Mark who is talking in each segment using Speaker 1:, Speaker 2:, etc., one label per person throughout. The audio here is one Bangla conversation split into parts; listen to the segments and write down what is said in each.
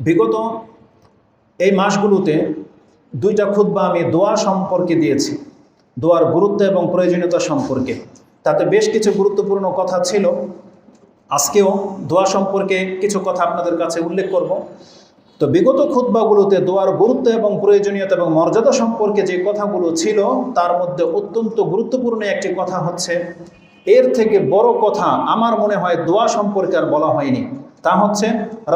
Speaker 1: বিগত এই মাসগুলোতে দুইটা খুতবা আমি দোয়া সম্পর্কে দিয়েছি। দোয়ার গুরুত্ব এবং প্রয়োজনীয়তা সম্পর্কে। তাতে বেশ কিছু গুরুত্বপূর্ণ কথা ছিল। আজকেও দোয়া সম্পর্কে কিছু কথা আপনাদের কাছে উল্লেখ করব। তো বিগত খুতবাগুলোতে দোয়ার গুরুত্ব এবং প্রয়োজনীয়তা এবং মর্যাদা সম্পর্কে যে কথাগুলো ছিল, তার মধ্যে অত্যন্ত গুরুত্বপূর্ণ একটি কথা হচ্ছে, এর থেকে বড় কথা আমার মনে হয় দোয়া সম্পর্কে আর বলা হয়নি। তা হচ্ছে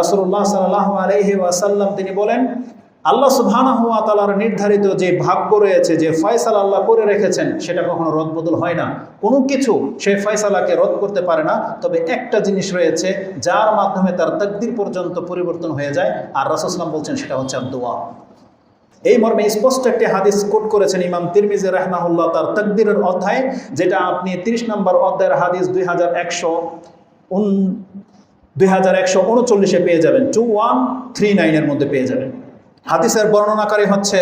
Speaker 1: রাসুল্লাহ সাল্লাহ আলহি ওয়াসাল্লাম তিনি বলেন, আল্লাহ সুবহানাহ ওয়া নির্ধারিত যে ভাগ্য রয়েছে, যে ফয়সালা আল্লাহ করে রেখেছেন, সেটা কখনো রদবদল হয় না। কোনো কিছু সেই ফয়সালাকে রদ করতে পারে না, তবে একটা জিনিস রয়েছে, যার মাধ্যমে তার তকদির পর্যন্ত পরিবর্তন হয়ে যায়, আর রাসুসলাম বলছেন, সেটা হচ্ছে দোয়া এই মর্মে স্পষ্ট একটি হাদিস কোট করেছেন ইমাম তিরমিজি রাহমাহুল্লাহ তার তকদিরের অধ্যায়, যেটা আপনি 30 নম্বর অধ্যায়ের হাদিস দুই হাজার একশো দুই হাজার একশো উনচল্লিশে পেয়ে যাবেন টু ওয়ান থ্রি নাইনের মধ্যে পেয়ে যাবেন। হাদিসের বর্ণনাকারী হচ্ছে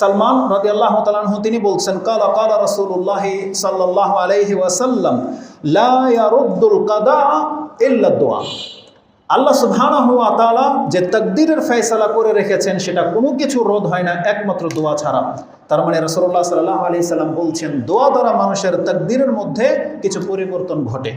Speaker 1: সালমান রাজি আল্লাহ তালাহ তিনি বলছেন, কালা কালা রসুল্লাহ সাল্লাহ আলহি ওয়াসাল্লাম, লা ইয়ারুদ্দুল কাদা ইল্লা দোয়া। আল্লাহ সুবহানাহু হুয়া তালা যে তকদিরের ফয়সালা করে রেখেছেন, সেটা কোনো কিছু রোধ হয় না, একমাত্র দোয়া ছাড়া। তার মানে রাসূলুল্লাহ সাল্লাহ আলাইহি সাল্লাম বলছেন, দোয়া দ্বারা মানুষের তকদিরের মধ্যে কিছু পরিবর্তন ঘটে।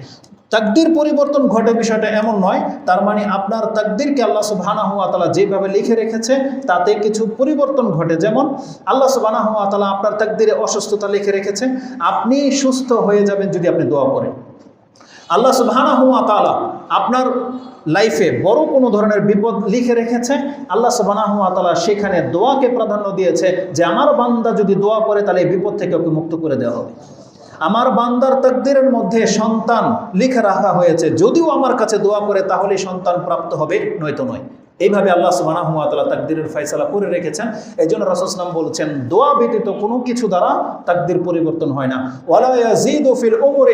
Speaker 1: তাকদীর পরিবর্তন ঘটে বিষয়টা এমন নয়, তার মানে আপনার তাকদীরকে আল্লাহ সুবহানাহু ওয়া তাআলা যেভাবে লিখে রেখেছে, তাতে কিছু পরিবর্তন ঘটে। যেমন, আল্লাহ সুবহানাহু হুয়া তালা আপনার তাকদীরে অসুস্থতা লিখে রেখেছে, আপনি সুস্থ হয়ে যাবেন যদি আপনি দোয়া করেন। আল্লাহ সুবাহানা ওয়া তাআলা আপনার লাইফে বড় কোনো ধরনের বিপদ লিখে রেখেছে। আল্লাহ সুবাহানা ওয়া তাআলা সেখানে দোয়াকে প্রাধান্য দিয়েছে যে, আমার বান্দা যদি দোয়া করে, তাহলে এই বিপদ থেকে ওকে মুক্ত করে দেওয়া হবে। আমার বান্দার তকদিরের মধ্যে সন্তান লিখে রাখা হয়েছে। যদিও আমার কাছে দোয়া করে তাহলে সন্তান প্রাপ্ত হবে, নয়তো নয়। এইভাবে আল্লাহ তাআলা তাকদীরের ফয়সালা করে রেখেছেন। এই জন্য রাসূলুল্লাহ বলছেন, দোয়া ব্যতীত কোনো কিছু দ্বারা তাকদির পরিবর্তন হয় না। ওয়ালা ইয়াজিদু ফিল উমরি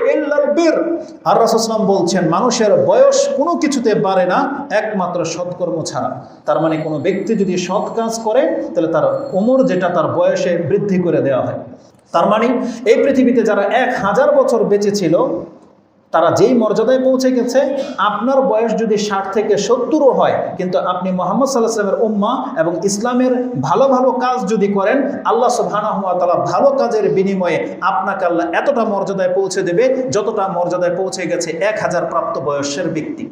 Speaker 1: আর রাসূলুল্লাহ বলছেন, মানুষের বয়স কোনো কিছুতে বাড়ে না, একমাত্র সৎকর্ম ছাড়া। তার মানে কোনো ব্যক্তি যদি সৎ কাজ করে, তাহলে তার উমর যেটা, তার বয়সে বৃদ্ধি করে দেওয়া হয়। তার মানে এই পৃথিবীতে যারা এক হাজার বছর বেঁচে ছিল তারা যেই মর্যাদায় পৌঁছে গেছে, আপনার বয়স যদি ষাট থেকে সত্তরও হয়, কিন্তু আপনি মোহাম্মদ সাল্লাহ সাল্লামের উম্মা এবং ইসলামের ভালো ভালো কাজ যদি করেন, আল্লাহ সুবহানাহুয়া তালা ভালো কাজের বিনিময়ে আপনাকে আল্লাহ এতটা মর্যাদায় পৌঁছে দেবে, যতটা মর্যাদায় পৌঁছে গেছে এক হাজার প্রাপ্ত বয়সের ব্যক্তি।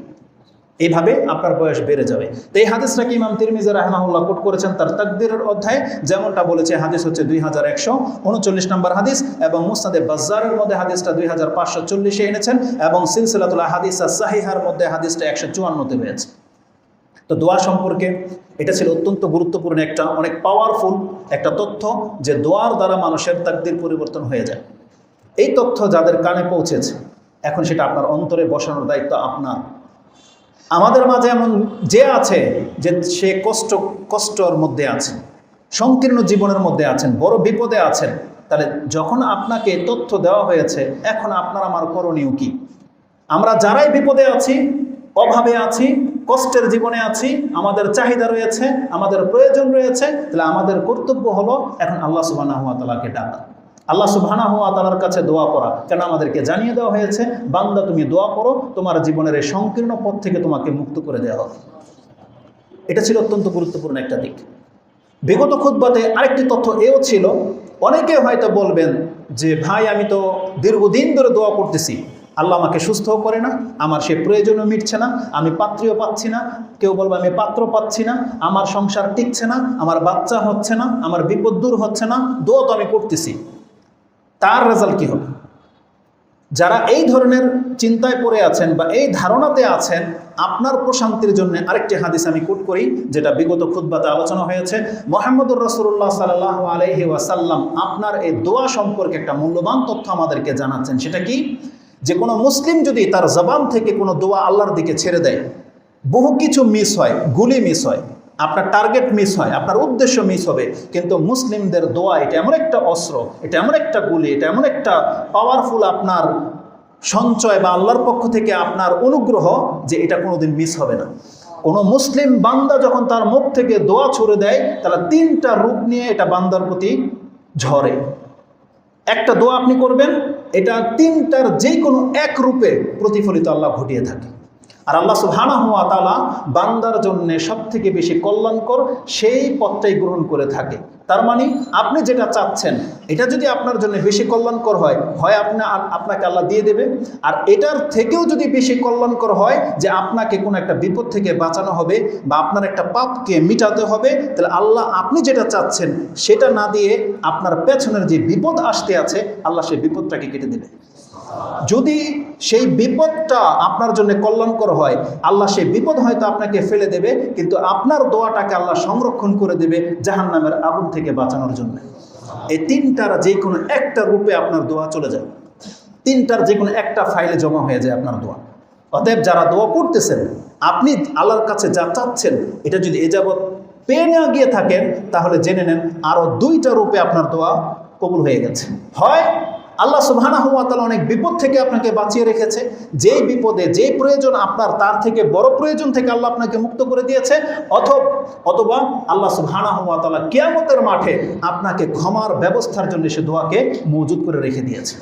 Speaker 1: এইভাবে আপনার বয়স বেড়ে যাবে। তো এই হাদিসটাকে ইমাম তিরমিজা রাহমাহুল্লাহ কোট করেছেন? তার তাকদিরের অধ্যায় যেমনটা বলেছে, হাদিস হচ্ছে দুই হাজার একশো উনচল্লিশ নম্বর হাদিস এবং মুস্তাদে বাজারের মধ্যে হাদিসটা দুই হাজার পাঁচশো চল্লিশে এনেছেন এবং সিলসিলাতুল্লাহ হাদিস সাহিহার মধ্যে হাদিসটা একশো চুয়ান্নতে পেয়েছে। তো দোয়া সম্পর্কে এটা ছিল অত্যন্ত গুরুত্বপূর্ণ একটা, অনেক পাওয়ারফুল একটা তথ্য যে দোয়ার দ্বারা মানুষের তাকদির পরিবর্তন হয়ে যায়। এই তথ্য যাদের কানে পৌঁছেছে, এখন সেটা আপনার অন্তরে বসানোর দায়িত্ব আপনার। আমাদের মাঝে এমন যে আছে যে সে কষ্ট, কষ্টর মধ্যে আছে সংকীর্ণ জীবনের মধ্যে আছেন, বড় বিপদে আছেন, তাহলে যখন আপনাকে তথ্য দেওয়া হয়েছে, এখন আপনার আমার করণীয় কি? আমরা যারাই বিপদে আছি, অভাবে আছি, কষ্টের জীবনে আছি, আমাদের চাহিদা রয়েছে, আমাদের প্রয়োজন রয়েছে, তাহলে আমাদের কর্তব্য হলো এখন আল্লাহ সুবাহ তালাকে ডাকা। আল্লাহ সুবহানা হুয়া তালার কাছে দোয়া করা কেন আমাদেরকে জানিয়ে দেওয়া হয়েছে? বান্দা, তুমি দোয়া করো, তোমার জীবনের এই সংকীর্ণ পথ থেকে তোমাকে মুক্ত করে দেওয়া হবে। এটা ছিল অত্যন্ত গুরুত্বপূর্ণ একটা দিক। বিগত খুদ্বাতে আরেকটি তথ্য এও ছিল। অনেকে হয়তো বলবেন যে, ভাই, আমি তো দীর্ঘদিন ধরে দোয়া করতেছি। আল্লাহ আমাকে সুস্থও করে না, আমার সে প্রয়োজনও মিটছে না, আমি পাত্রীও পাচ্ছি না, কেউ বলবে আমি পাত্র পাচ্ছি না, আমার সংসার টিকছে না, আমার বাচ্চা হচ্ছে না, আমার বিপদ দূর হচ্ছে না, দোয়া তো আমি করতেছি। তার রেজাল্ট কী হবে? যারা এই ধরনের চিন্তায় পড়ে আছেন বা এই ধারণাতে আছেন, আপনার প্রশান্তির জন্য আরেকটি হাদিস আমি কোট করি, যেটা বিগত খুদ্বাতে আলোচনা হয়েছে। মোহাম্মদুর রসুল্লাহ সাল্লাহ আলহি ওয়াসাল্লাম আপনার এই দোয়া সম্পর্কে একটা মূল্যবান তথ্য আমাদেরকে জানাচ্ছেন। সেটা কি? যে কোনো মুসলিম যদি তার জবান থেকে কোনো দোয়া আল্লাহর দিকে ছেড়ে দেয়, বহু কিছু মিস হয়, গুলি মিস হয়। আপনার টার্গেট মিস হয়, আপনার উদ্দেশ্য মিস হবে, কিন্তু মুসলিমদের দোয়া এটা এমন একটা অস্ত্র, এটা এমন একটা গুলি, এটা এমন একটা পাওয়ারফুল আপনার সঞ্চয় বা আল্লাহর পক্ষ থেকে আপনার অনুগ্রহ যে এটা কোনোদিন মিস হবে না। কোনো মুসলিম বান্দা যখন তার মুখ থেকে দোয়া ছুড়ে দেয়, তাহলে তিনটা রূপ নিয়ে এটা বান্দার প্রতি ঝরে। একটা দোয়া আপনি করবেন, এটা তিনটার যে কোনো এক রূপে প্রতিফলিত আল্লাহ ঘটিয়ে থাকে। আর আল্লাহ সুবহানা হুয়া তালা বান্দার জন্য সব থেকে বেশি কল্যাণকর সেই পথটাই গ্রহণ করে থাকে। তার মানে আপনি যেটা চাচ্ছেন, এটা যদি আপনার জন্য বেশি কল্যাণকর হয় হয় আপনি, আপনাকে আল্লাহ দিয়ে দেবে। আর এটার থেকেও যদি বেশি কল্যাণকর হয় যে আপনাকে কোনো একটা বিপদ থেকে বাঁচানো হবে বা আপনার একটা পাপকে মিটাতে হবে, তাহলে আল্লাহ আপনি যেটা চাচ্ছেন, সেটা না দিয়ে আপনার পেছনের যে বিপদ আসতে আছে, আল্লাহ সেই বিপদটাকে কেটে দেবে। যদি সেই বিপদটা আপনার জন্য কল্যাণকর হয়, আল্লাহ সেই বিপদ হয়তো আপনাকে ফেলে দেবে, কিন্তু আপনার দোয়াটাকে আল্লাহ সংরক্ষণ করে দেবে জাহান নামের আগুন থেকে বাঁচানোর জন্য। এই তিনটার যে কোনো একটা রূপে আপনার দোয়া চলে যায়। তিনটার যে কোনো একটা ফাইলে জমা হয়ে যায় আপনার দোয়া। অতএব যারা দোয়া করতেছেন আপনি আল্লাহর কাছে যা চাচ্ছেন, এটা যদি এ যাবৎ পেয়ে নেওয়া গিয়ে থাকেন, তাহলে জেনে নেন আরও দুইটা রূপে আপনার দোয়া কবুল হয়ে গেছে। হয় আল্লাহ সুবহানাহ ওয়া তাআলা অনেক বিপদ থেকে আপনাকে বাঁচিয়ে রেখেছে। যেই বিপদে, যেই প্রয়োজন আপনার, তার থেকে বড় প্রয়োজন থেকে আল্লাহ আপনাকে মুক্ত করে দিয়েছে। অথবা অথবা আল্লাহ সুবহানাহু ওয়া তাআলা কিয়ামতের মাঠে আপনাকে ক্ষমার ব্যবস্থার জন্য সে দোয়াকে মজুদ করে রেখে দিয়েছে।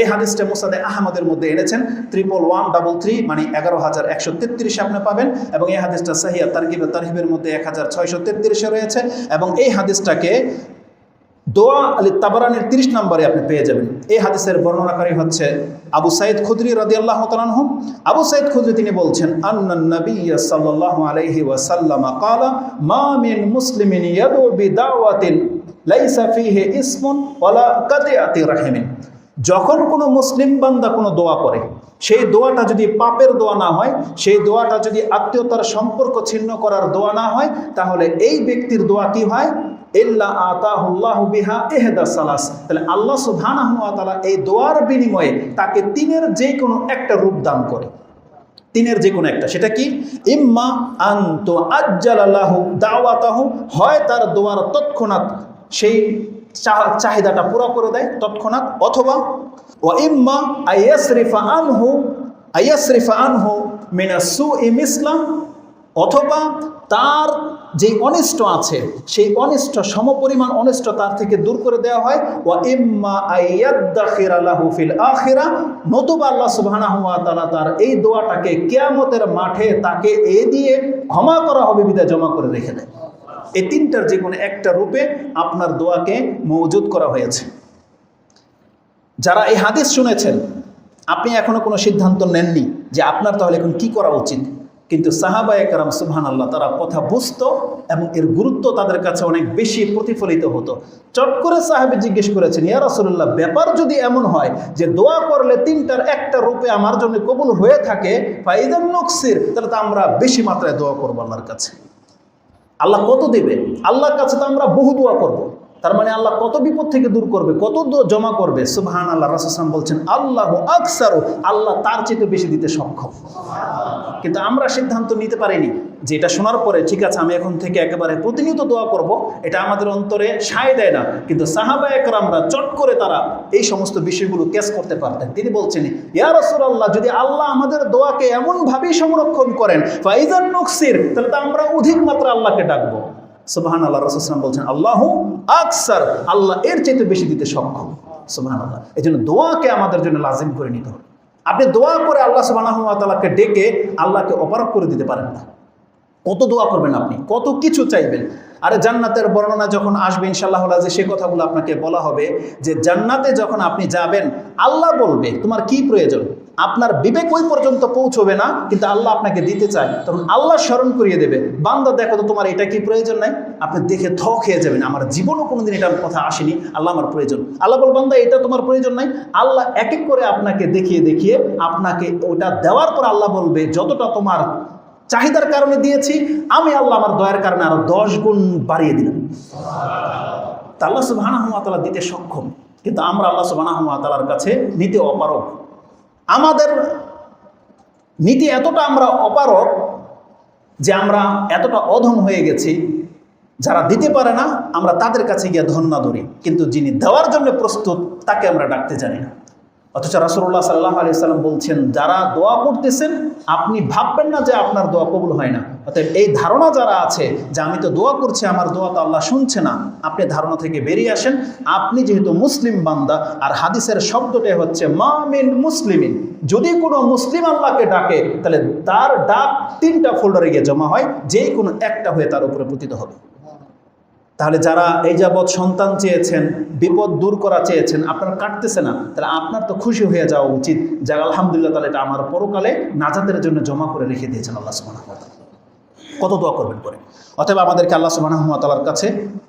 Speaker 1: এই হাদিসটা মুসাদে আহমদের মধ্যে এনেছেন। ট্রিপল ওয়ান ডাবল থ্রি মানে এগারো হাজার একশো তেত্রিশে আপনি পাবেন এবং এই হাদিসটা সাহিয়া তারকিবে তারহিবের মধ্যে এক হাজার ছয়শো তেত্রিশে রয়েছে। এবং এই হাদিসটাকে দোয়া আলী তাবারানির তিরিশ নম্বরে আপনি পেয়ে যাবেন। এই হাদিসের বর্ণনাকারী হচ্ছে আবু সাইদ খুদরি রাদি আল্লাহ তালানহম আবু সাইদ খুদরি তিনি বলছেন ওয়াসাল্লাম মিন ইসমুন যখন কোনো মুসলিম বান্দা কোনো দোয়া করে, সেই দোয়াটা যদি পাপের দোয়া না হয়, সেই দোয়াটা যদি আত্মীয়তার সম্পর্ক ছিন্ন করার দোয়া না হয়, তাহলে এই ব্যক্তির দোয়া কি হয় ইল্লা আতাহুল্লাহ বিহা এহেদা সালাস। তাহলে আল্লাহ সুবহানাহু ওয়া তাআলা এই দোয়ার বিনিময়ে তাকে তিনের যে কোনো একটা রূপ দান করে। তিনের যে একটা। সেটা কি? ইম্মা আন্ত আজ্জালাল্লাহু দাওয়াতাহু। হয় তার দোয়ার তৎক্ষণাৎ সেই চাহিদাটা পুরো করে দেয় তৎক্ষণাৎ, অথবা ও ইম্মা আইয়াসরিফা আনহু আইয়াসরিফা আনহু মিনাসু ইমিসলাম অথবা তার যে অনিষ্ট আছে, সেই অনিষ্ট, সমপরিমাণ অনিষ্ট তার থেকে দূর করে দেওয়া হয়। ও ইম্মা আইয়াদ্দাখিরালাহু ফিল আখিরা। নতুবা আল্লাহ সুবহানাহু ওয়া তাআলা তার এই দোয়াটাকে কিয়ামতের মাঠে তাকে এ দিয়ে ক্ষমা করা হবে, বিদায় জমা করে রেখে দেয়। এই তিনটার যে কোনো একটা রূপে আপনার দোয়াকে মজুদ করা হয়েছে। যারা এই হাদিস শুনেছেন, আপনি এখনও কোনো সিদ্ধান্ত নেননি যে আপনার তাহলে এখন কি করা উচিত? কিন্তু সাহাবা একরাম সুবহান আল্লাহ তারা কথা বুঝত এবং এর গুরুত্ব তাদের কাছে অনেক বেশি প্রতিফলিত হতো। চট করে সাহেবে জিজ্ঞেস করেছেন, ইয়া রাসূলুল্লাহ, ব্যাপার যদি এমন হয় যে দোয়া করলে তিনটার একটা রূপে আমার জন্য কবুল হয়ে থাকে ফাইদান নকসির, তাহলে তো আমরা বেশি মাত্রায় দোয়া করব আল্লাহর কাছে। আল্লাহ কত দেবে? আল্লাহর কাছে তো আমরা বহু দোয়া করব। তার মানে আল্লাহ কত বিপদ থেকে দূর করবে, কত জমা করবে? সুবহান আল্লাহ রাসুলাম বলছেন, আল্লাহ আকসারও আল্লাহ তার চেয়ে বেশি দিতে সক্ষম। কিন্তু আমরা সিদ্ধান্ত নিতে পারিনি যে এটা শোনার পরে, ঠিক আছে, আমি এখন থেকে একেবারে প্রতিনিয়ত দোয়া করব এটা আমাদের অন্তরে সায় দেয় না। কিন্তু সাহাবা একরামরা চট করে তারা এই সমস্ত বিষয়গুলো ক্যাচ করতে পারতেন। তিনি বলছেন, ইয়া রাসূলুল্লাহ, যদি আল্লাহ আমাদের দোয়াকে এমনভাবেই সংরক্ষণ করেন, ফাইজান নকসির তাহলে তো আমরা অধিক মাত্রা আল্লাহকে ডাকবো। সুবহান আল্লাহ রসুলাম বলছেন, আল্লাহ আকসার, আল্লাহ এর চাইতে বেশি দিতে সক্ষম। সুবহান আল্লাহ এই জন্য দোয়াকে আমাদের জন্য লাজিম করে নিতে হবে। আপনি দোয়া করে আল্লাহ সুবাহ তালাকে ডেকে আল্লাহকে অপারক করে দিতে পারেন না। কত দোয়া করবেন আপনি? কত কিছু চাইবেন? আরে জান্নাতের বর্ণনা যখন আসবে ইনশাল্লাহ যে সে কথাগুলো আপনাকে বলা হবে যে জান্নাতে যখন আপনি যাবেন, আল্লাহ বলবে, তোমার কি প্রয়োজন? আপনার বিবেক ওই পর্যন্ত পৌঁছবে না, কিন্তু আল্লাহ আপনাকে দিতে চায়। তখন আল্লাহ স্মরণ করিয়ে দেবে, বান্দা, দেখো তো তোমার এটা কি প্রয়োজন নাই? আপনি দেখে থ খেয়ে যাবেন। আমার জীবনও কোনোদিন এটার কথা আসেনি, আল্লাহ আমার প্রয়োজন। আল্লাহ বল, বান্দা, এটা তোমার প্রয়োজন নাই। আল্লাহ এক এক করে আপনাকে দেখিয়ে দেখিয়ে আপনাকে ওটা দেওয়ার পর আল্লাহ বলবে, যতটা তোমার চাহিদার কারণে দিয়েছি, আমি আল্লাহ আমার দয়ার কারণে আরও দশ গুণ বাড়িয়ে দিলাম। তা আল্লাহ সুবাহ দিতে সক্ষম, কিন্তু আমরা আল্লাহ সুবাহ কাছে নিতে অপারক আমাদের নীতি এতটা আমরা অপারক যে আমরা এতটা অধম হয়ে গেছি, যারা দিতে পারে না, আমরা তাদের কাছে গিয়ে ধন্যা ধরি, কিন্তু যিনি দেওয়ার জন্য প্রস্তুত, তাকে আমরা ডাকতে জানি না। অথচ রাসুল্লাহ সাল্লাহ আলি সাল্লাম বলছেন, যারা দোয়া করতেছেন, আপনি ভাববেন না যে আপনার দোয়া কবুল হয় না। অতএব এই ধারণা যারা আছে যে আমি তো দোয়া করছি, আমার দোয়া তো আল্লাহ শুনছে না, আপনি ধারণা থেকে বেরিয়ে আসেন। আপনি যেহেতু মুসলিম বান্দা, আর হাদিসের শব্দটাই হচ্ছে মামিন মুসলিমিন। যদি কোনো মুসলিম আল্লাহকে ডাকে, তাহলে তার ডাক তিনটা ফোল্ডারে গিয়ে জমা হয়, যেই কোনো একটা হয়ে তার উপরে পতিত হবে। তাহলে যারা এই যাবৎ সন্তান চেয়েছেন, বিপদ দূর করা চেয়েছেন, আপনারা কাটতেছে না, তাহলে আপনার তো খুশি হয়ে যাওয়া উচিত। যে আলহামদুলিল্লাহ, তাহলে এটা আমার পরকালে নাজাতের জন্য জমা করে রেখে দিয়েছেন আল্লাহ সুবাহ কত দোয়া করবেন করে অতএব আমাদেরকে আল্লাহ সুবাহতালার কাছে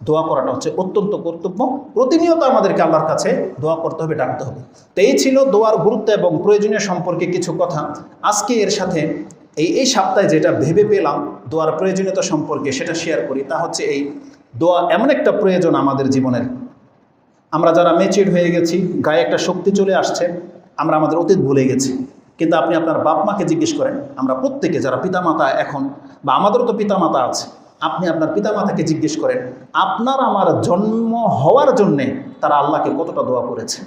Speaker 1: দোয়া করাটা হচ্ছে অত্যন্ত কর্তব্য। প্রতিনিয়ত আমাদেরকে আল্লাহর কাছে দোয়া করতে হবে, ডাকতে হবে। তো এই ছিল দোয়ার গুরুত্ব এবং প্রয়োজনীয় সম্পর্কে কিছু কথা। আজকে এর সাথে এই এই সপ্তাহে যেটা ভেবে পেলাম, দোয়ার প্রয়োজনীয়তা সম্পর্কে সেটা শেয়ার করি। তা হচ্ছে এই দোয়া এমন একটা প্রয়োজন আমাদের জীবনের। আমরা যারা মেচিউর হয়ে গেছি, গায়ে একটা শক্তি চলে আসছে, আমরা আমাদের অতীত ভুলে গেছি। কিন্তু আপনি আপনার বাপ মাকে জিজ্ঞেস করেন, আমরা প্রত্যেকে যারা পিতামাতা এখন, বা আমাদেরও তো পিতামাতা আছে, আপনি আপনার পিতামাতাকে জিজ্ঞেস করেন, আপনার আমার জন্ম হওয়ার জন্যে তারা আল্লাহকে কতটা দোয়া করেছে?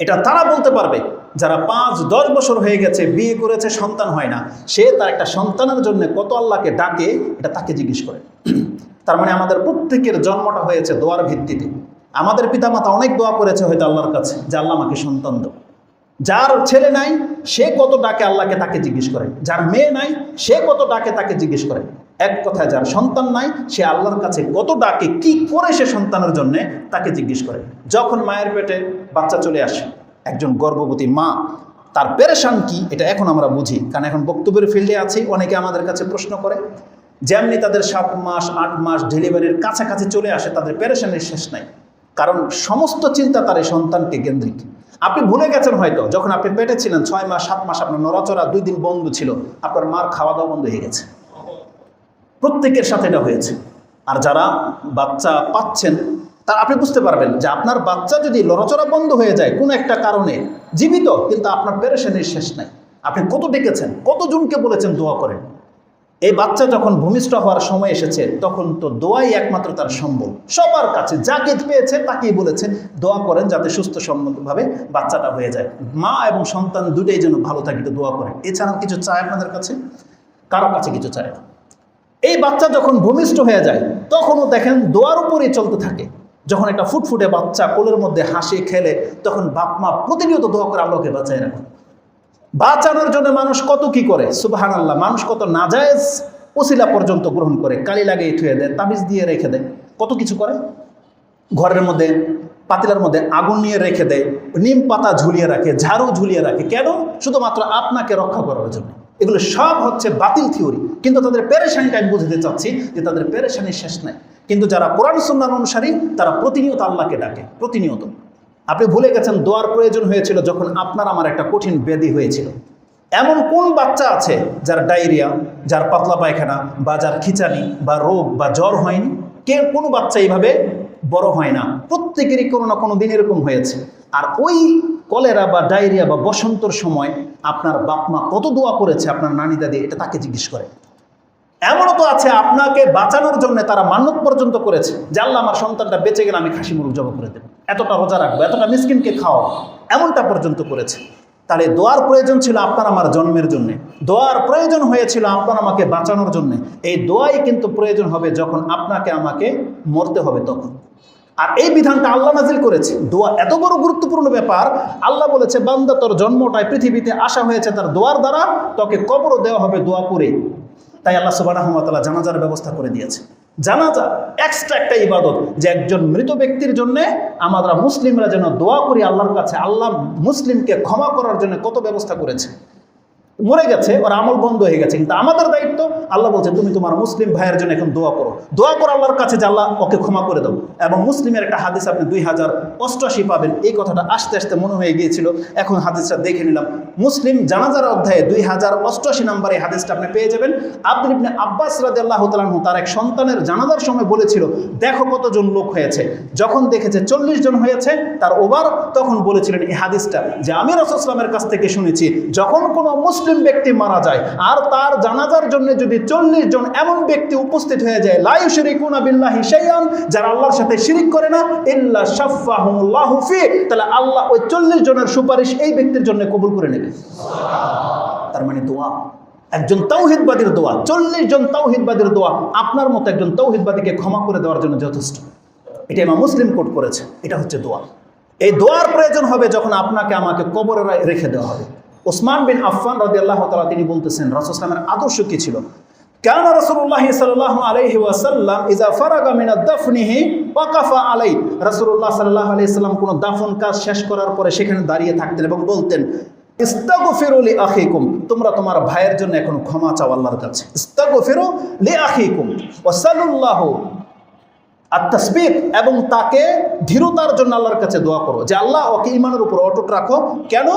Speaker 1: এটা তারা বলতে পারবে, যারা পাঁচ, দশ বছর হয়ে গেছে, বিয়ে করেছে, সন্তান হয় না, সে তার একটা সন্তানের জন্য কত আল্লাহকে ডাকে, এটা তাকে জিজ্ঞেস করে তার মানে আমাদের প্রত্যেকের জন্মটা হয়েছে দোয়ার ভিত্তিতে। আমাদের পিতামাতা অনেক দোয়া করেছে হয়তো আল্লাহর কাছে, যে আল্লাহ আমাকে সন্তান দাও। যার ছেলে নাই, সে কত ডাকে আল্লাহকে তাকে জিজ্ঞেস করে। যার মেয়ে নাই, সে কত ডাকে তাকে জিজ্ঞেস করে। এক কথায় যার সন্তান নাই, সে আল্লাহর কাছে কত ডাকে, কি করে সে সন্তানের জন্য তাকে জিজ্ঞেস করে। যখন মায়ের পেটে বাচ্চা চলে আসে, একজন গর্ভবতী মা, তার পেরেশান কি, এটা এখন আমরা বুঝি। কারণ এখন বক্তব্যের ফিল্ডে আছি অনেকে আমাদের কাছে প্রশ্ন করে। যেমনি তাদের সাত মাস, আট মাস ডেলিভারির কাছাকাছি চলে আসে, তাদের পেরেশানের শেষ নাই। কারণ সমস্ত চিন্তা তার এই সন্তানকে কেন্দ্রিক। আপনি ভুলে গেছেন হয়তো, যখন আপনি পেটে ছিলেন, ছয় মাস, সাত মাস আপনার নড়াচড়া দুই দিন বন্ধ ছিল, আপনার মার খাওয়া দাওয়া বন্ধ হয়ে গেছে। প্রত্যেকের সাথে এটা হয়েছে। আর যারা বাচ্চা পাচ্ছেন তা আপনি বুঝতে পারবেন যে আপনার বাচ্চা যদি লড়াচড়া বন্ধ হয়ে যায় কোনো একটা কারণে, জীবিত, কিন্তু আপনার পেরেশানির শেষ নাই। আপনি কত ডেকেছেন কত কতজনকে বলেছেন দোয়া করেন? এই বাচ্চা যখন ভূমিষ্ঠ হওয়ার সময় এসেছে, তখন তো দোয়াই একমাত্র তার সম্বল। সবার কাছে যাকে পেয়েছে, তাকেই বলেছে, দোয়া করেন যাতে সুস্থ সম্মতভাবে বাচ্চাটা হয়ে যায়। মা এবং সন্তান দুটোই যেন ভালো থাকে, একটু দোয়া করেন। এছাড়াও কিছু চায় আপনাদের কাছে? কারও কাছে কিছু চায় না। এই বাচ্চা যখন ভূমিষ্ঠ হয়ে যায়, তখনও দেখেন দোয়ার উপরেই চলতে থাকে। যখন একটা ফুটফুটে বাচ্চা কোলের মধ্যে হাসি খেলে, তখন বাপ মা প্রতিনিয়ত দোয়া করে আল্লাহকে বাঁচায় রাখেন বাঁচানোর জন্য মানুষ কত কি করে? সুবাহান আল্লাহ মানুষ কত নাজায়েজ ওসিলা পর্যন্ত গ্রহণ করে। কালি লাগিয়ে থুয়ে দেয়, তাবিজ দিয়ে রেখে দেয়। কত কিছু করে? ঘরের মধ্যে, পাতিলার মধ্যে আগুন নিয়ে রেখে দেয়, নিম পাতা ঝুলিয়ে রাখে, ঝাড়ু ঝুলিয়ে রাখে। কেন? শুধুমাত্র আপনাকে রক্ষা করার জন্য। এগুলো সব হচ্ছে বাতিল থিওরি। কিন্তু তাদের পেরেশানিটা আমি বুঝতে চাচ্ছি যে তাদের পেরেশানির শেষ নাই। কিন্তু যারা কোরআন সুন্নার অনুসারী, তারা প্রতিনিয়ত আল্লাহকে ডাকে, প্রতিনিয়ত। আপনি ভুলে গেছেন, দোয়ার প্রয়োজন হয়েছিল যখন আপনার আমার একটা কঠিন ব্যাধি হয়েছিল। এমন কোন বাচ্চা আছে যার ডায়রিয়া, যার পাতলা পায়খানা বা যার খিচানি বা রোগ বা জ্বর হয়নি? কে, কোনো বাচ্চা এইভাবে বড় হয় না। প্রত্যেকেরই কোনো না কোনো দিন এরকম হয়েছে। আর ওই কলেরা বা ডায়রিয়া বা বসন্তর সময় আপনার বাপ মা কত দোয়া করেছে আপনার নানি দাদি, এটা তাকে জিজ্ঞেস করে। এমনও তো আছে, আপনাকে বাঁচানোর জন্য তারা মান্যত পর্যন্ত করেছে যে, আল্লাহ, আমার সন্তানটা বেঁচে গেলে আমি খাসি মুরগ জবা করে দেবো। এতটা রোজা রাখব, এতটা মিসকিনকে খাওয়া এমনটা পর্যন্ত করেছে। তাহলে দোয়ার প্রয়োজন ছিল আপনার আমার জন্মের জন্যে। দোয়ার প্রয়োজন হয়েছিল আপনার আমাকে বাঁচানোর জন্যে। এই দোয়াই কিন্তু প্রয়োজন হবে যখন আপনাকে আমাকে মরতে হবে তখন। আর এই বিধানটা আল্লাহ নাজিল করেছে। দোয়া এত বড় গুরুত্বপূর্ণ ব্যাপার। আল্লাহ বলেছে, বান্দা তোর জন্মটায় পৃথিবীতে আসা হয়েছে, তার দোয়ার দ্বারা তোকে কবরও দেওয়া হবে দোয়া করে। তাই আল্লাহ সুবাহ জানাজার ব্যবস্থা করে দিয়েছে। জানাজা এক্সট্রা একটা ইবাদত যে একজন মৃত ব্যক্তির জন্য আমরা মুসলিমরা যেন দোয়া করি আল্লাহর কাছে, আল্লাহ মুসলিমকে ক্ষমা করার জন্য কত ব্যবস্থা করেছে। মরে গেছে, ওর আমল বন্ধ হয়ে গেছে। কিন্তু আমাদের দায়িত্ব, আল্লাহ বলছে, তুমি তোমার মুসলিম ভাইয়ের জন্য এখন দোয়া করো। দোয়া করো আল্লাহর কাছে যে আল্লাহ ওকে ক্ষমা করে দাও। এবং মুসলিমের একটা হাদিস আপনি দুই হাজার অষ্টআশি পাবেন। এই কথাটা আস্তে আস্তে মনে হয়ে গিয়েছিল। এখন হাদিসটা দেখে নিলাম। মুসলিম জানাজার অধ্যায়ে দুই হাজার অষ্টআশি নাম্বার হাদিসটা আপনি পেয়ে যাবেন। আব্দুল ইবনে আব্বাস রাজি আল্লাহ তালাহু তার এক সন্তানের জানাজার সময় বলেছিল, দেখো কতজন লোক হয়েছে। যখন দেখেছে চল্লিশ জন হয়েছে, তার ওবার তখন বলেছিলেন এই হাদিসটা যে, আমি রসুলামের কাছ থেকে শুনেছি, যখন কোনো মুসলিম অমুসলিম ব্যক্তি মারা যায়। আর তার জানাজার জন্য যদি চল্লিশ জন এমন ব্যক্তি উপস্থিত হয়ে যায় লাই শরিকুনা বিল্লাহি শাইআন, যারা আল্লাহর সাথে শিরিক করে না, ইল্লা শাফাহুল্লাহু ফি, তাহলে আল্লাহ ওই চল্লিশ জনের সুপারিশ এই ব্যক্তির জন্য কবুল করে নেবে। তার মানে দোয়া। একজন তৌহিদবাদীর দোয়া। চল্লিশ জন তৌহিদবাদীর দোয়া। আপনার মতো একজন তৌহিদবাদীকে ক্ষমা করে দেওয়ার জন্য যথেষ্ট। এটা ইমাম মুসলিম কোট করেছে। এটা হচ্ছে দোয়া। এই দোয়ার প্রয়োজন হবে যখন আপনাকে আমাকে কবরে রেখে দেওয়া হবে। ওসমান বিন আফফান রাজি আল্লাহ তালা তিনি বলতেছেন রাসুসলামের আদর্শ কি ছিল? কেন রসুল্লাহ সাল্লাহ আলহি ওয়াসাল্লাম ইজা ফারাগা মিনা দফনিহি ওয়াকাফা আলাই রসুল্লাহ সাল্লাহ আলাইহি সাল্লাম কোনো দাফন কাজ শেষ করার পরে সেখানে দাঁড়িয়ে থাকতেন এবং বলতেন ইস্তাগফিরুলি আখিকুম তোমরা তোমার ভাইয়ের জন্য এখন ক্ষমা চাও আল্লাহর কাছে। ইস্তাগফিরু লি আখিকুম আর তসবিক এবং তাকে ধীরতার জন্য আল্লাহর কাছে দোয়া করো যে আল্লাহ ওকে ইমানের উপর অটুট রাখো। কেন?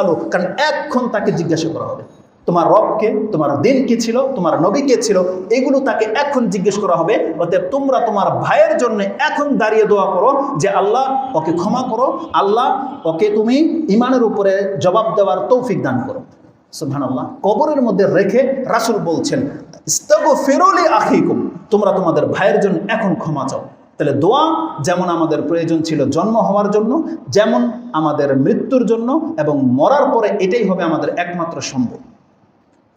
Speaker 1: আলু কারণ এখন তাকে জিজ্ঞাসা করা হবে। তোমার রবকে, তোমার দিন কি ছিল? তোমার নবী কে ছিল? এগুলো তাকে এখন জিজ্ঞেস করা হবে। অতএব তোমরা তোমার ভাইয়ের জন্য এখন দাঁড়িয়ে দোয়া করো যে আল্লাহ ওকে ক্ষমা করো। আল্লাহ ওকে তুমি ইমানের উপরে জবাব দেওয়ার তৌফিক দান করো। সুবহানাল্লাহ, কবরের মধ্যে রেখে রাসুল বলছেন ইস্তাগফিরুলি আখিকুম, তোমরা তোমাদের ভাইয়ের জন্য এখন ক্ষমা চাও। তাহলে দোয়া যেমন আমাদের প্রয়োজন ছিল জন্ম হওয়ার জন্য, যেমন আমাদের মৃত্যুর জন্য এবং মরার পরে এটাই হবে আমাদের একমাত্র সম্ভব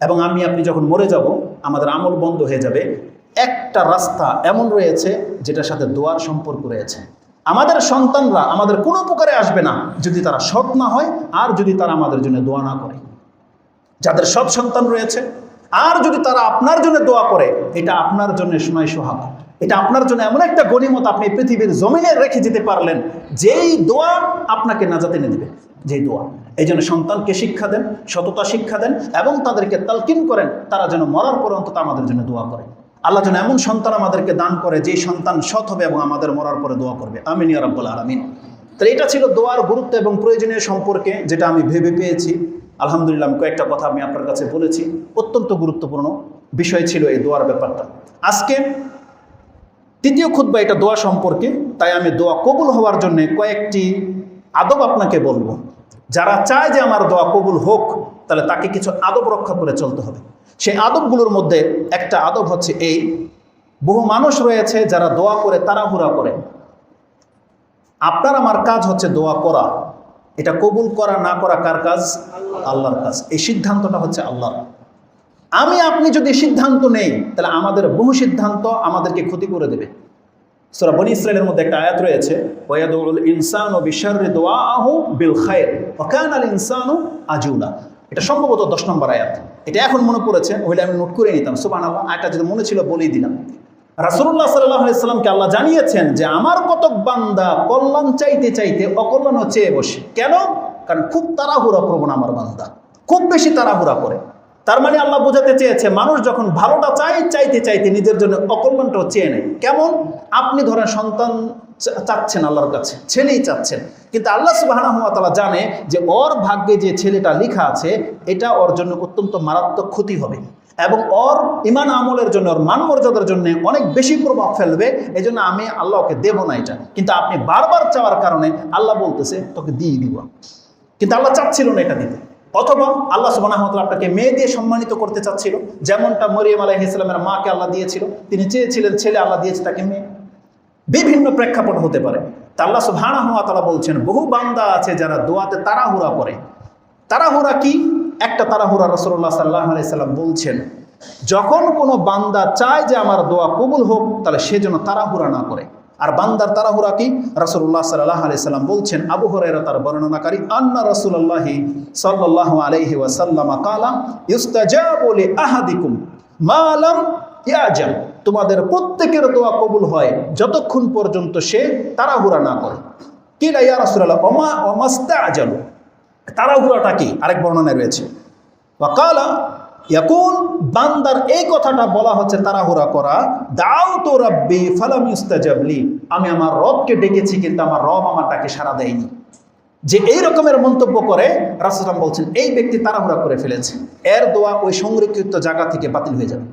Speaker 1: এবং আমি, আপনি যখন মরে যাব, আমাদের আমল বন্ধ হয়ে যাবে। একটা রাস্তা এমন রয়েছে যেটার সাথে দোয়ার সম্পর্ক রয়েছে। আমাদের সন্তানরা আমাদের কোনো উপকারে আসবে না যদি তারা সৎ না হয়, আর যদি তারা আমাদের জন্য দোয়া না করে। যাদের সৎ সন্তান রয়েছে, আর যদি তারা আপনার জন্য দোয়া করে, এটা আপনার জন্য সোনাই সোহাগা। এটা আপনার জন্য এমন একটা গণিমত আপনি পৃথিবীর জমিনে রেখে যেতে পারলেন, যেই দোয়া আপনাকে নাজাত এনে দেবে, যেই দোয়া। এই জন্য সন্তানকে শিক্ষা দেন, সততা শিক্ষা দেন, এবং তাদেরকে তালকিন করেন, তারা যেন মরার পরে অন্তত আমাদের জন্য দোয়া করে। আল্লাহ যেন এমন সন্তান আমাদেরকে দান করে, যেই সন্তান সৎ হবে এবং আমাদের মরার পরে দোয়া করবে। আমিন ইয়া রাব্বুল আলামিন। তাহলে এটা ছিল দোয়ার গুরুত্ব এবং প্রয়োজনীয় সম্পর্কে যেটা আমি ভেবে পেয়েছি। আলহামদুলিল্লাহ আমি কয়েকটা কথা আমি আপনার কাছে বলেছি। অত্যন্ত গুরুত্বপূর্ণ বিষয় ছিল এই দোয়ার ব্যাপারটা। আজকে তৃতীয় খুদ্া এটা দোয়া সম্পর্কে, তাই আমি দোয়া কবুল হওয়ার জন্য কয়েকটি আদব আপনাকে বলব। যারা চায় যে আমার দোয়া কবুল হোক, তাহলে তাকে কিছু আদব রক্ষা করে চলতে হবে। সেই আদবগুলোর মধ্যে একটা আদব হচ্ছে এই, বহু মানুষ রয়েছে যারা দোয়া করে, তাড়াহুড়া করে। আপনার আমার কাজ হচ্ছে দোয়া করা। এটা কবুল করা না করা কার কাজ? আল্লাহর। কাজ। এই সিদ্ধান্তটা হচ্ছে আল্লাহর। আমি আপনি যদি সিদ্ধান্ত নেই তাহলে আমাদের বহু সিদ্ধান্ত আমাদেরকে ক্ষতি করে দেবে। সুরা বনি ইসরায়েলের মধ্যে একটা আয়াত রয়েছে ওয়াদুল ইনসানু বিশাররি দুআহু বিল খায়র ওয়া কানা আল ইনসানু আজুলা। এটা সম্ভবত 10 নম্বর আয়াত। এটা এখন মনে পড়েছে হইলে আমি নোট করে নিতাম। সুবহানাল্লাহ আয়াতটা যদি মনে ছিল বলেই দিলাম। আলাইহি সাল্লামকে আল্লাহ জানিয়েছেন যে আমার কতক বান্দা কল্যাণ চাইতে চাইতে অকল্যাণ চেয়ে বসে। কেন? কারণ খুব তাড়াহুড়া প্রবণ আমার বান্দা। খুব বেশি তাড়াহুড়া করে। তার মানে আল্লাহ বোঝাতে চেয়েছে, মানুষ যখন ভালোটা চাই চাইতে চাইতে নিজের জন্য অকল্যাণটাও চেয়ে নেয় কেমন? আপনি ধরেন সন্তান চাচ্ছেন আল্লাহর কাছে, ছেলেই চাচ্ছেন। কিন্তু আল্লাহ তালা জানে যে ওর ভাগ্যে যে ছেলেটা লেখা আছে, এটা ওর জন্য অত্যন্ত মারাত্মক ক্ষতি হবে। এবং ওর ইমান আমলের জন্য, ওর মান মর্যাদার জন্য অনেক বেশি প্রভাব ফেলবে। এই জন্য আমি আল্লাহ ওকে দেবো না এটা। কিন্তু আপনি বারবার চাওয়ার কারণে আল্লাহ বলতেছে, তোকে দিয়ে দিব। কিন্তু আল্লাহ চাচ্ছিল না এটা দিতে। অথবা আল্লাহ সুবাহ আপনাকে মেয়ে দিয়ে সম্মানিত করতে চাচ্ছিল। যেমনটা মরিয়াম আলাহ ইসলামের মাকে আল্লাহ দিয়েছিল। তিনি চেয়েছিলেন, ছেলে আল্লাহ দিয়েছে তাকে মেয়ে। বিভিন্ন প্রেক্ষাপট হতে পারে। তা আল্লাহ তাআলা বলছেন, বহু বান্দা আছে যারা দোয়াতে তাড়াহুড়া করে। তাড়াহুড়া কি? একটা তাড়াহুড়া রাসূলুল্লাহ সাল্লাল্লাহু আলাইহি সাল্লাম বলছেন, যখন কোনো বান্দা চায় যে আমার দোয়া কবুল হোক, তাহলে সে যেন তাড়াহুড়া না করে। আর বান্দার তাড়াহুড়া কি? রাসূলুল্লাহ সাল্লাল্লাহু আলাইহি সাল্লাম বলছেন, আবু হুরায়রা তার বর্ণনাকারী, আন্না রাসূলুল্লাহি সাল্লাল্লাহু আলাইহি ওয়াসাল্লাম কালা, ইউস্তাজাবু লি আহাদিকুম মালাম ইয়াজাম। তোমাদের প্রত্যেকের দোয়া কবুল হয় যতক্ষণ পর্যন্ত সে তাড়াহুড়া না করে। কি লা ইয়া রাসূলুল্লাহ, ওমা, ওমাস্তাজালু। তাড়াহুড়াটা কি? আরেক বর্ণনায় রয়েছে। ওয়াকালা এখন বান্দার এই কথাটা বলা হচ্ছে তাড়াহুড়া করা দাও তো রব্বি ফালাম ইস্তাজাবলি আমি আমার রবকে ডেকেছি, কিন্তু আমার রব আমার ডাকে সাড়া দেয়নি। যে এই রকমের মন্তব্য করে রাসুলাম বলছেন, এই ব্যক্তি তাড়াহুড়া করে ফেলেছে। এর দোয়া ওই সংরক্ষিত জায়গা থেকে বাতিল হয়ে যাবে।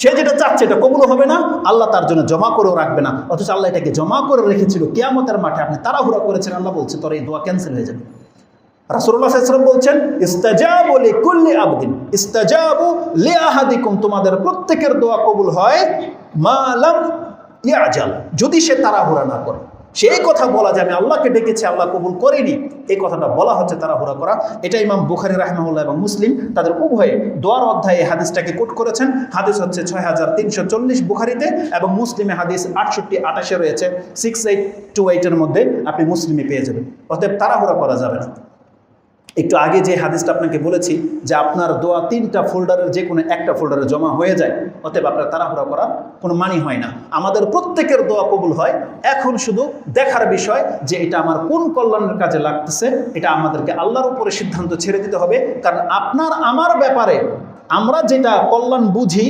Speaker 1: সে যেটা চাচ্ছে এটা কবুল হবে না, আল্লাহ তার জন্য জমা করেও রাখবে না। অথচ আল্লাহ এটাকে জমা করে রেখেছিল, কেয়ামতের মাঠে আপনি তাড়াহুড়া করেছেন, আল্লাহ বলছে, তোর এই দোয়া ক্যান্সেল হয়ে যাবে। ওয়াসাল্লাম বলছেন, ইস্তাজাবু লিকুল্লি আবদিন। লিআহাদিকুম, তোমাদের প্রত্যেকের দোয়া কবুল হয় মা লাম ইয়াজাল, যদি সে তাড়াহুড়া না করে। সেই কথা বলা যে আমি আল্লাহকে ডেকেছি, আল্লাহ কবুল করেনি। এই কথাটা বলা হচ্ছে তাড়াহুড়া করা। এটা ইমাম বুখারি রাহমাহুল্লাহ এবং মুসলিম তাদের উভয়ে দোয়ার অধ্যায়ে হাদিসটাকে কোট করেছেন। হাদিস হচ্ছে ছয় হাজার তিনশো চল্লিশ বুখারিতে এবং মুসলিমে হাদিস আটষট্টি আটাশে রয়েছে। সিক্স এইট টু এইটের মধ্যে আপনি মুসলিমে পেয়ে যাবেন। অতএব তাড়াহুড়া করা যাবে না। একটু আগে যে হাদিসটা আপনাকে বলেছি যে আপনার দোয়া তিনটা ফোল্ডারের যে কোনো একটা ফোল্ডারে জমা হয়ে যায়, অতএব আপনার তাড়াহুড়া করার কোনো মানি হয় না। আমাদের প্রত্যেকের দোয়া কবুল হয়। এখন শুধু দেখার বিষয় যে এটা আমার কোন কল্যাণের কাজে লাগতেছে, এটা আমাদেরকে আল্লাহর উপরে সিদ্ধান্ত ছেড়ে দিতে হবে। কারণ আপনার আমার ব্যাপারে আমরা যেটা কল্যাণ বুঝি,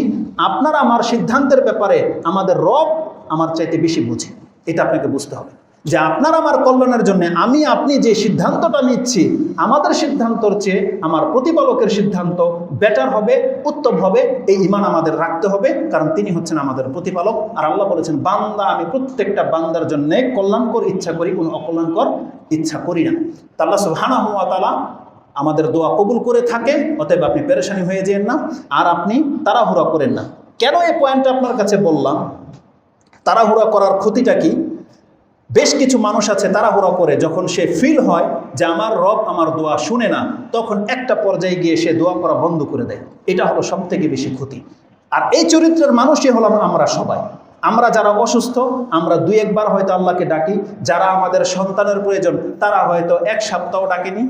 Speaker 1: আপনার আমার সিদ্ধান্তের ব্যাপারে আমাদের রব আমার চাইতে বেশি বুঝি। এটা আপনাকে বুঝতে হবে। যে আপনার আমার কল্যাণের জন্য আমি, আপনি যে সিদ্ধান্তটা নিচ্ছি, আমাদের সিদ্ধান্তর চেয়ে আমার প্রতিপালকের সিদ্ধান্ত বেটার হবে, উত্তম হবে, এই ইমান আমাদের রাখতে হবে, কারণ তিনি হচ্ছেন আমাদের প্রতিপালক। আর আল্লাহ বলেছেন, বান্দা, আমি প্রত্যেকটা বান্দার জন্য কল্যাণকর ইচ্ছা করি, কোনো অকল্যাণকর ইচ্ছা করি না। তা আল্লাহ সুবহানাহু ওয়া তাআলা আমাদের দোয়া কবুল করে থাকে, অতএব আপনি পেরেশানি হয়ে যেন না, আর আপনি তাড়াহুড়া করেন না। কেন এই পয়েন্টটা আপনার কাছে বললাম? তাড়াহুড়া করার ক্ষতিটা কি? বেশ কিছু মানুষ আছে তাড়াহুড়া করে যখন সে ফিল হয় যে আমার রব আমার দোয়া শুনে না, তখন একটা পর্যায়ে গিয়ে সে দোয়া করা বন্ধ করে দেয়। এটা হলো সব থেকে বেশি ক্ষতি। আর এই চরিত্রের মানুষই হলাম আমরা সবাই। আমরা যারা অসুস্থ, আমরা দুই একবার হয়তো আল্লাহকে ডাকি। যারা আমাদের সন্তানের প্রয়োজন, তারা হয়তো এক সপ্তাহ ডাকেনি।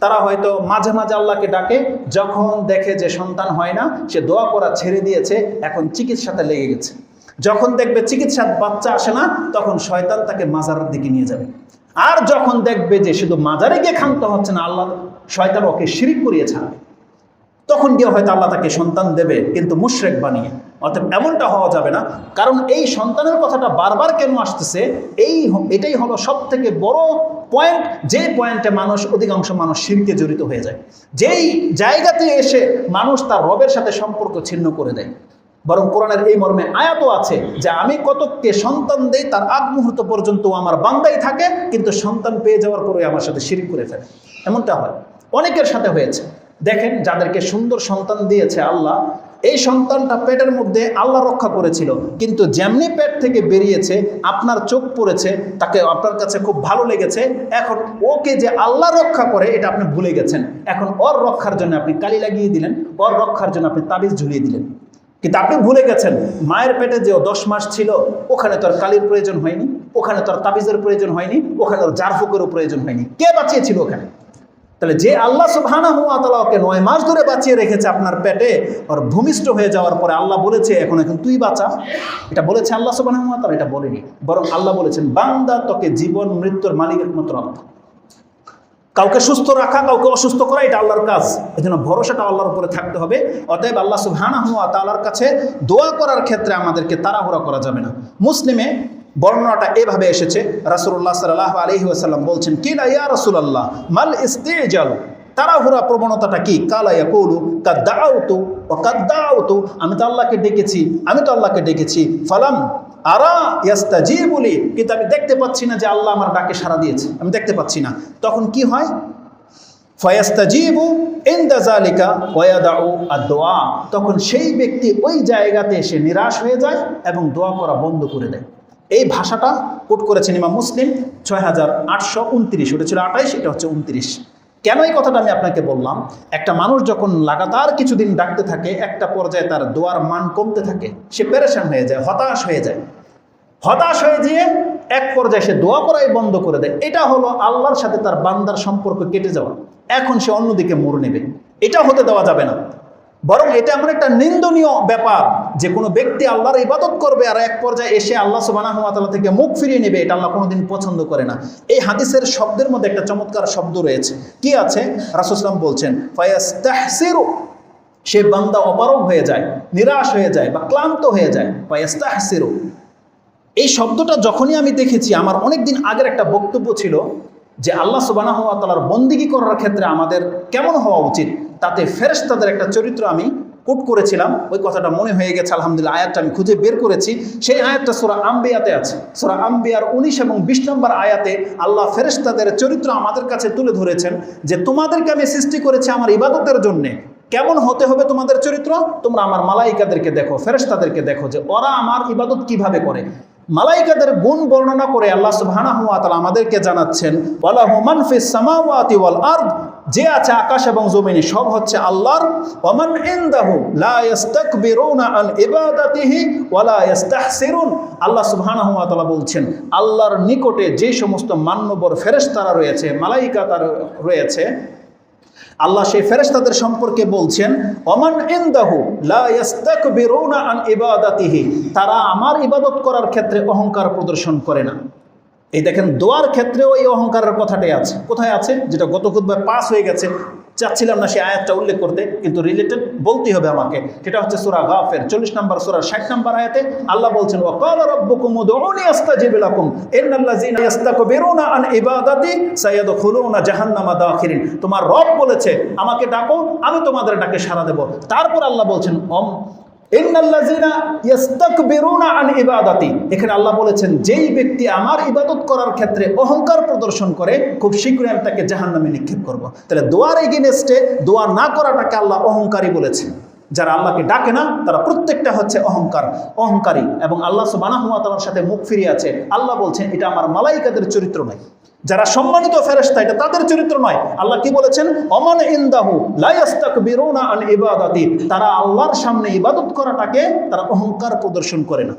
Speaker 1: তারা হয়তো মাঝে মাঝে আল্লাহকে ডাকে। যখন দেখে যে সন্তান হয় না, সে দোয়া করা ছেড়ে দিয়েছে, এখন চিকিৎসাতে লেগে গেছে। যখন দেখবে চিকিৎসার বাচ্চা আসে না, তখন শয়তান তাকে মাজারের দিকে নিয়ে যাবে। আর যখন দেখবে যে শুধু মাজারে গিয়ে ক্ষান্ত হচ্ছে না, আল্লাহ শয়তান ওকে শিরিক করিয়ে ছাড়বে। তখন গিয়ে হয়তো আল্লাহ তাকে সন্তান দেবে, কিন্তু মুশরেক বানিয়ে। অর্থাৎ এমনটা হওয়া যাবে না। কারণ এই সন্তানের কথাটা বারবার কেন আসতেছে? এই এটাই হলো সব থেকে বড় পয়েন্ট যে পয়েন্টে মানুষ, অধিকাংশ মানুষ শিরকে জড়িত হয়ে যায়। যেই জায়গাতে এসে মানুষ তার রবের সাথে সম্পর্ক ছিন্ন করে দেয়। বরং কোরআনের এই মর্মে আয়াতও আছে যে আমি কতককে সন্তান দেই, তার আগ মুহূর্ত পর্যন্ত আমার বান্দাই থাকে, কিন্তু সন্তান পেয়ে যাওয়ার পরে আমার সাথে শিরিক করে ফেলে। এমনটা হয়। অনেকের সাথে হয়েছে। দেখেন, যাদেরকে সুন্দর সন্তান দিয়েছে আল্লাহ, এই সন্তানটা পেটের মধ্যে আল্লাহ রক্ষা করেছিল, কিন্তু যেমনি পেট থেকে বেরিয়েছে, আপনার চোখ পড়েছে, তাকে আপনার কাছে খুব ভালো লেগেছে, এখন ওকে যে আল্লাহ রক্ষা করে, এটা আপনি ভুলে গেছেন। এখন ওর রক্ষার জন্য আপনি কালি লাগিয়ে দিলেন, ওর রক্ষার জন্য আপনি তাবিজ ঝুলিয়ে দিলেন। কিন্তু আপনি ভুলে গেছেন, মায়ের পেটে যে দশ মাস ছিল, ওখানে তোর কালির প্রয়োজন হয়নি, ওখানে তোর তাবিজের প্রয়োজন হয়নি, ওখানে ওর জারফুকেরও প্রয়োজন হয়নি। কে বাঁচিয়েছিল ওখানে? তাহলে যে আল্লাহ সুবহানা হুয়া তাআলা ওকে নয় মাস ধরে বাঁচিয়ে রেখেছে আপনার পেটে, ওর ভূমিষ্ঠ হয়ে যাওয়ার পরে আল্লাহ বলেছে, এখন এখন তুই বাঁচা। এটা বলেছে আল্লাহ সুবহানা হুয়া এটা বলেনি। বরং আল্লাহ বলেছেন, বান্দা তোকে জীবন, মৃত্যুর মালিক একমাত্র আল্লাহ কাউকে সুস্থ রাখা, কাউকে অসুস্থ করা, এটা আল্লাহর কাজ। এই জন্য ভরসাটা আল্লাহর উপরে থাকতে হবে। অতএব আল্লাহ সুবহানা হুয়া তাআলার কাছে দোয়া করার ক্ষেত্রে আমাদেরকে তাড়াহুড়া করা যাবে না। মুসলিমে বর্ণনাটা এভাবে এসেছে। রাসূলুল্লাহ সাল্লাল্লাহু আলাইহি ওয়াসাল্লাম বলছেন, কিলা ইয়া রাসূলুল্লাহ, মাল ইস্তে ইস্তিজাল? তাড়াহুড়া প্রবণতাটা কি? কালা ইয়াকুলু কাদ্দাউতু ও কাদ্দা কাদ্দাউতু আমি তো আল্লাহকে ডেকেছি, আমি তো আল্লাহকে ডেকেছি। ফালাম আরা ইয়াস্তাজিবুলি কিন্তু আমি দেখতে পাচ্ছি না যে আল্লাহ আমার ডাকে সাড়া দিয়েছে। আমি দেখতে পাচ্ছি না। তখন কি হয়? ফয়াস্তাজিবু ইনদা জালিকা ওয়াদাউ আদ-দোয়া। তখন সেই ব্যক্তি ওই জায়গাতে এসে নিরাশ হয়ে যায় এবং দোয়া করা বন্ধ করে দেয়। এই ভাষাটা কোট করেছেন ইমাম মুসলিম ছয় হাজার আটশো উনত্রিশ। ওটা ছিল আঠাইশ এটা হচ্ছে উনত্রিশ। কেন এই কথাটা আমি আপনাকে বললাম? একটা মানুষ যখন লাগাতার কিছুদিন ডাকতে থাকে, একটা পর্যায়ে তার দোয়ার মান কমতে থাকে, সে পেরেশান হয়ে যায়, হতাশ হয়ে যায়। হতাশ হয়ে গিয়ে এক পর্যায়ে সে দোয়া করাই বন্ধ করে দেয়। এটা হলো আল্লাহর সাথে তার বান্দার সম্পর্ক কেটে যাওয়া। এখন সে অন্যদিকে মোড় নেবে। এটা হতে দেওয়া যাবে না। বরং এটা এমন একটা নিন্দনীয় ব্যাপার যে কোনো ব্যক্তি আল্লাহর ইবাদত করবে আর এক পর্যায়ে এসে আল্লাহ সুবহানাহু ওয়া থেকে মুখ ফিরিয়ে নেবে, এটা আল্লাহ কোনোদিন পছন্দ করে না। এই হাদিসের শব্দের মধ্যে একটা চমৎকার শব্দ রয়েছে। কি আছে? রাসুসলাম বলছেন, ফায়াস্তাহসিরু সে বান্দা অপারগ হয়ে যায়, নিরাশ হয়ে যায় বা ক্লান্ত হয়ে যায়। ফায়াস্তাহসিরু এই শব্দটা যখনই আমি দেখেছি, আমার অনেক দিন আগের একটা বক্তব্য ছিল যে আল্লাহ সুবানাহ তালার বন্দিগি করার ক্ষেত্রে আমাদের কেমন হওয়া উচিত? তাতে ফেরেশতাদের একটা চরিত্র আমি কোট করেছিলাম। ওই কথাটা মনে হয়ে গেছে, আলহামদুলিল্লাহ, আয়াতটা আমি খুঁজে বের করেছি। সেই আয়াতটা সোরা আম্বিয়াতে আছে। সোরা আম্বিয়ার উনিশ এবং বিশ নম্বর আয়াতে আল্লাহ ফেরেশতাদের চরিত্র আমাদের কাছে তুলে ধরেছেন যে, তোমাদেরকে আমি সৃষ্টি করেছি আমার ইবাদতের জন্যে। কেমন হতে হবে তোমাদের চরিত্র? তোমরা আমার মালাইকাদেরকে দেখো, ফেরেশতাদেরকে দেখো যে, ওরা আমার ইবাদত কীভাবে করে? মালাইকাদের গুণ বর্ণনা করে আল্লাহ সুবহানাহু ওয়া তাআলা আমাদেরকে জানাচ্ছেন, ওয়ালাহু মান ফিস সামাওয়াতি ওয়াল আরদ যে আছে আকাশ এবং জমিনে, সব হচ্ছে আল্লাহর ওমান ইনদাহু লা ইস্তাকবিরুনা আন ইবাদাতিহি ওয়ালা ইস্তাহসিরুন আল্লাহ সুবহানাহু ওয়া তাআলা বলছেন, আল্লাহর নিকটে যে সমস্ত মান্যবর ফেরেশতারা রয়েছে, মালাইকা তার রয়েছে আল্লাহ সেই ফেরেস্তাদের সম্পর্কে বলছেন অমান ইন্দাহু লা ইস্তাকবিরুনা আন ইবাদাতিহি তারা আমার ইবাদত করার ক্ষেত্রে অহংকার প্রদর্শন করে না। এই দেখেন, দোয়ার ক্ষেত্রেও এই অহংকারের কথাটাই আছে। কোথায় আছে? যেটা গত খুদ্ভায় পাস হয়ে গেছে। চাচ্ছিলাম না সেই আয়াতটা উল্লেখ করতে, কিন্তু রিলেটেড বলতেই হবে আমাকে। সেটা হচ্ছে সুরা গাফের, চল্লিশ নম্বর সুরা, ষাট নম্বর আয়াতে আল্লাহ বলছেন ও কাল রব্বকুম আন ইবাদাতি জাহান্নামা তোমার রব বলেছে, আমাকে ডাকো, আমি তোমাদের ডাকে সাড়া দেব। তারপর আল্লাহ বলছেন, অম এখানে আল্লাহ বলেছেন, যেই ব্যক্তি আমার ইবাদত করার ক্ষেত্রে অহংকার প্রদর্শন করে, খুব শীঘ্রই আমি তাকে জাহান্নামে নিক্ষেপ করব। তাহলে দোয়ার এগেনেস্টে দোয়া না করাটাকে আল্লাহ অহংকারী বলেছেন। যারা আল্লাহকে ডাকে না, তারা প্রত্যেকটা হচ্ছে অহংকার, অহংকারী। এবং আল্লাহ ওয়া তাআলার সাথে মুখ ফিরিয়ে আছে। আল্লাহ বলছেন, এটা আমার মালাইকাদের চরিত্র নয়। যারা সম্মানিত ফেরেস্তা এটা তাদের চরিত্র নয়। আল্লাহ কি বলেছেন? অমান ইন্দাহু লাইস্তাক বিরোনা আন ইবাদাতি তারা আল্লাহর সামনে ইবাদত করাটাকে তারা অহংকার প্রদর্শন করে না।